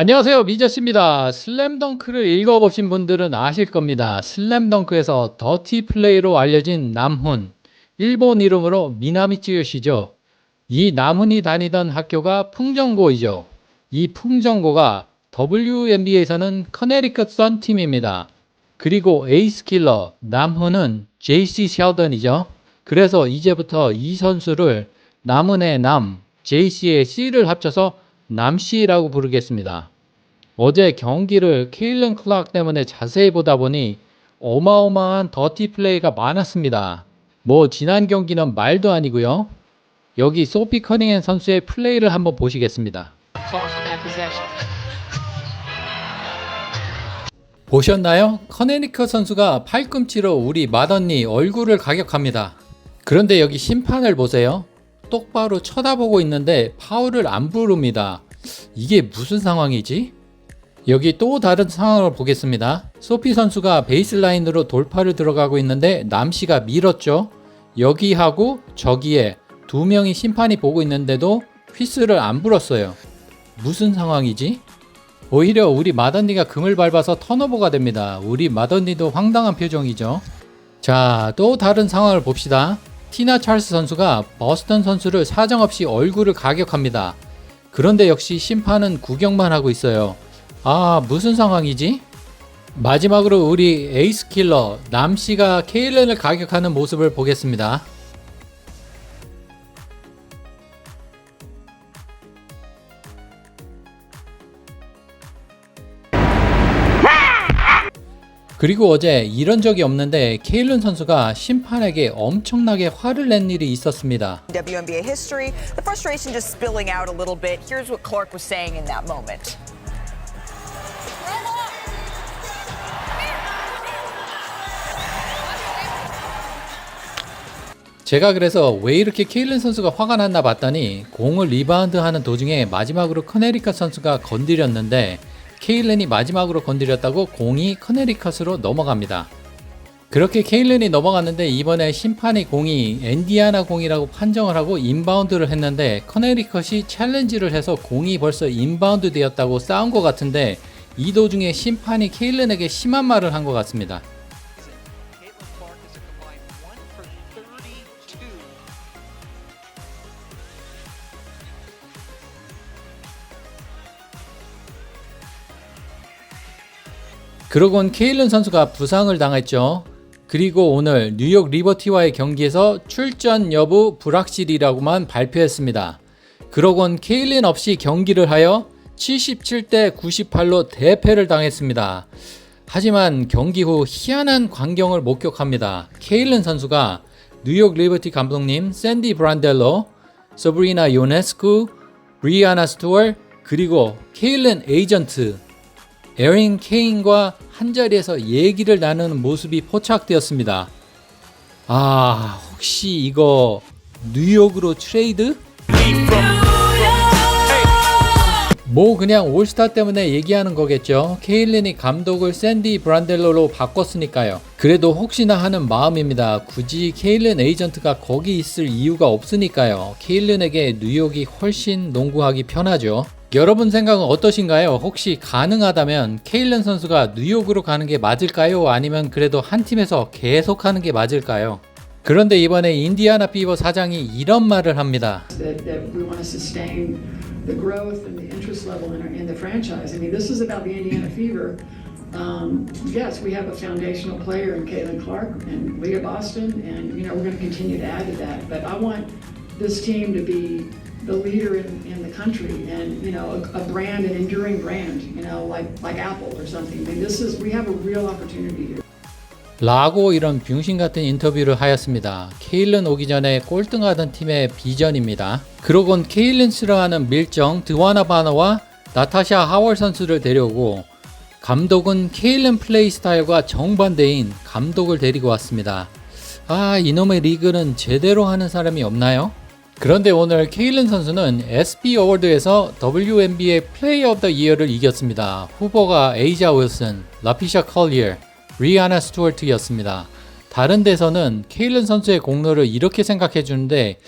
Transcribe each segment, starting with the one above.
안녕하세요 미저씨입니다. 슬램덩크를 읽어보신 분들은 아실 겁니다. 슬램덩크에서 더티 플레이로 알려진 남훈 일본 이름으로 미나미츠요시죠. 이 남훈이 다니던 학교가 풍정고이죠. 이 풍정고가 WNBA에서는 커네리컷 선 팀입니다. 그리고 에이스 킬러 남훈은 JC 셸던이죠. 그래서 이제부터 이 선수를 남훈의 남 JC의 C를 합쳐서 남씨라고 부르겠습니다. 어제 경기를 케일런 클락 때문에 자세히 보다 보니 어마어마한 더티 플레이가 많았습니다. 뭐 지난 경기는 말도 아니고요. 여기 소피 커닝햄 선수의 플레이를 한번 보시겠습니다. 보셨나요? 커네리커 선수가 팔꿈치로 우리 마던니 얼굴을 가격합니다. 그런데 여기 심판을 보세요. 똑바로 쳐다보고 있는데 파울을 안 부릅니다. 이게 무슨 상황이지? 여기 또 다른 상황을 보겠습니다. 소피 선수가 베이스라인으로 돌파를 들어가고 있는데 남씨가 밀었죠. 여기하고 저기에 두 명이 심판이 보고 있는데도 휘스를 안 불었어요. 무슨 상황이지? 오히려 우리 마던니가 금을 밟아서 턴오버가 됩니다. 우리 마던니도 황당한 표정이죠. 자, 또 다른 상황을 봅시다. 티나 찰스 선수가 버스턴 선수를 사정없이 얼굴을 가격합니다. 그런데 역시 심판은 구경만 하고 있어요. 아, 무슨 상황이지? 마지막으로 우리 에이스 킬러 남씨가 케일렌을 가격하는 모습을 보겠습니다. 그리고 어제 이런 적이 없는데 케일런 선수가 심판에게 엄청나게 화를 낸 일이 있었습니다. WNBA history. The frustration just spilling out a little bit. Here's what Clark was saying in that moment. 제가 그래서 왜 이렇게 케일런 선수가 화가 났나 봤더니 공을 리바운드 하는 도중에 마지막으로 커네리컷 선수가 건드렸는데 케일렌이 마지막으로 건드렸다고 공이 커네리컷으로 넘어갑니다. 그렇게 케일렌이 넘어갔는데 이번에 심판이 공이 엔디아나 공이라고 판정을 하고 인바운드를 했는데 커네리컷이 챌린지를 해서 공이 벌써 인바운드 되었다고 싸운 것 같은데 이 도중에 심판이 케일렌에게 심한 말을 한 것 같습니다. 그러곤 케일런 선수가 부상을 당했죠. 그리고 오늘 뉴욕 리버티와의 경기에서 출전 여부 불확실이라고만 발표했습니다. 그러곤 케일린 없이 경기를 하여 77대 98로 대패를 당했습니다. 하지만 경기 후 희한한 광경을 목격합니다. 케일린 선수가 뉴욕 리버티 감독님 샌디 브란델로, 서브리나 요네스쿠, 브리아나 스투얼, 그리고 케일린 에이전트 에린 케인과 한자리에서 얘기를 나누는 모습이 포착되었습니다. 아, 혹시 이거 뉴욕으로 트레이드? 뭐 그냥 올스타 때문에 얘기하는 거겠죠. 케일린이 감독을 샌디 브란델로로 바꿨으니까요. 그래도 혹시나 하는 마음입니다. 굳이 케일린 에이전트가 거기 있을 이유가 없으니까요. 케일린에게 뉴욕이 훨씬 농구하기 편하죠. 여러분 생각은 어떠신가요? 혹시 가능하다면 케일런 선수가 뉴욕으로 가는 게 맞을까요? 아니면 그래도 한 팀에서 계속 하는 게 맞을까요? 그런데 이번에 인디아나 피버 사장이 이런 말을 합니다. that, that we want to sustain the growth and the interest level in, our, in the franchise. I mean, this is about the Indiana Fever. Um, yes, we have a foundational player in Caitlin Clark and Leah Boston, and you know we're going to continue to add to that. But I want this team to be the leader in, in the country, and you know a, a brand, an enduring brand. You know, like like Apple or something. I mean, this is we have a real opportunity here. 라고 이런 병신 같은 인터뷰를 하였습니다. 케일른 오기 전에 꼴등하던 팀의 비전입니다. 그러곤 케일른 싫어하는 밀정 드와나 바너와 나타샤 하월 선수를 데려오고 감독은 케일른 플레이 스타일과 정반대인 감독을 데리고 왔습니다. 아 이놈의 리그는 제대로 하는 사람이 없나요? 그런데 오늘 케일른 선수는 SB 어워드에서 WNBA 플레이어 오브 더 이어를 이겼습니다. 후보가 에이자 윌슨, 라피샤 컬리어, 리아나 스튜어트였습니다. 다른 데서는 케일런 선수의 공로를 이렇게 생각해 주는데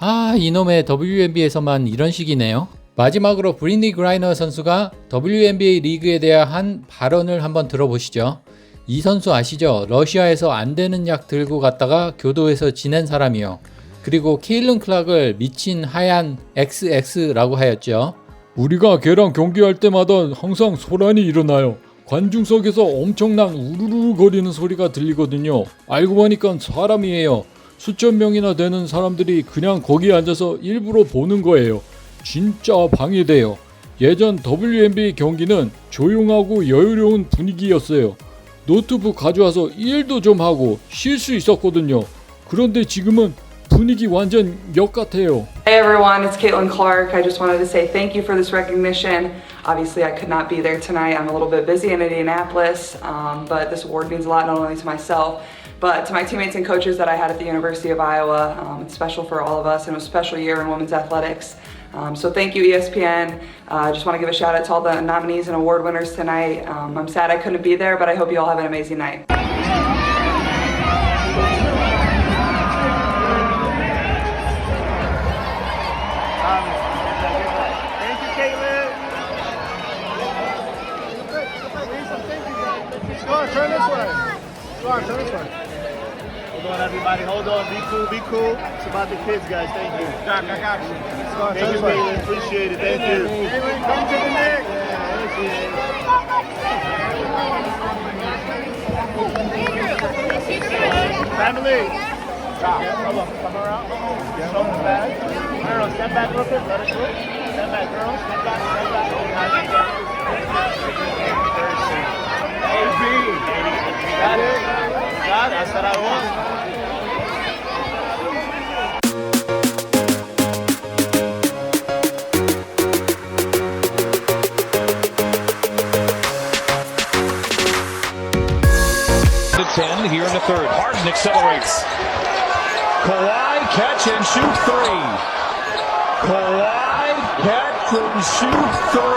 아 이놈의 WNBA에서만 이런 식이네요. 마지막으로 브리니 그라이너 선수가 WNBA 리그에 대한 발언을 한번 들어보시죠. 이 선수 아시죠? 러시아에서 안 되는 약 들고 갔다가 교도에서 지낸 사람이요. 그리고 케일런 클락을 미친 하얀 XX라고 하였죠. 우리가 걔랑 경기할 때마다 항상 소란이 일어나요. 관중석에서 엄청난 우르르 거리는 소리가 들리거든요. 알고 보니까 사람이에요. 수천 명이나 되는 사람들이 그냥 거기 앉아서 일부러 보는 거예요. 진짜 방해돼요. 예전 WNBA 경기는 조용하고 여유로운 분위기였어요. 노트북 가져와서 일도 좀 하고 쉴 수 있었거든요. 그런데 지금은 분위기 완전 역 같아요. Hey everyone, it's Caitlin Clark. I just wanted to say thank you for this recognition. Obviously, I could not be there tonight. I'm a little bit busy in Indianapolis, um, but this award means a lot not only to myself, but to my teammates and coaches that I had at the University of Iowa. Um, it's special for all of us, and it was a special year in women's athletics. Um, so thank you, ESPN. I uh, just want to give a shout out to all the nominees and award winners tonight. Um, I'm sad I couldn't be there, but I hope you all have an amazing night. Turn this way. Go on, turn this way. Hold on, everybody. Hold on. Be cool. Be cool. It's about the kids, guys. Thank you. Doc, I got you. Go on, Thank you, Caitlin. Appreciate it. Thank you. Caitlin, come to the neck. Family. Doc, come on. Come around. Show them back. Girls, step back real quick. Let it go. Step back, girls. Step back. Step back. AB. Got it? Got it? I said I 10 here in the third. Harden accelerates. Kawhi catch and shoot three. Kawhi catch and shoot three.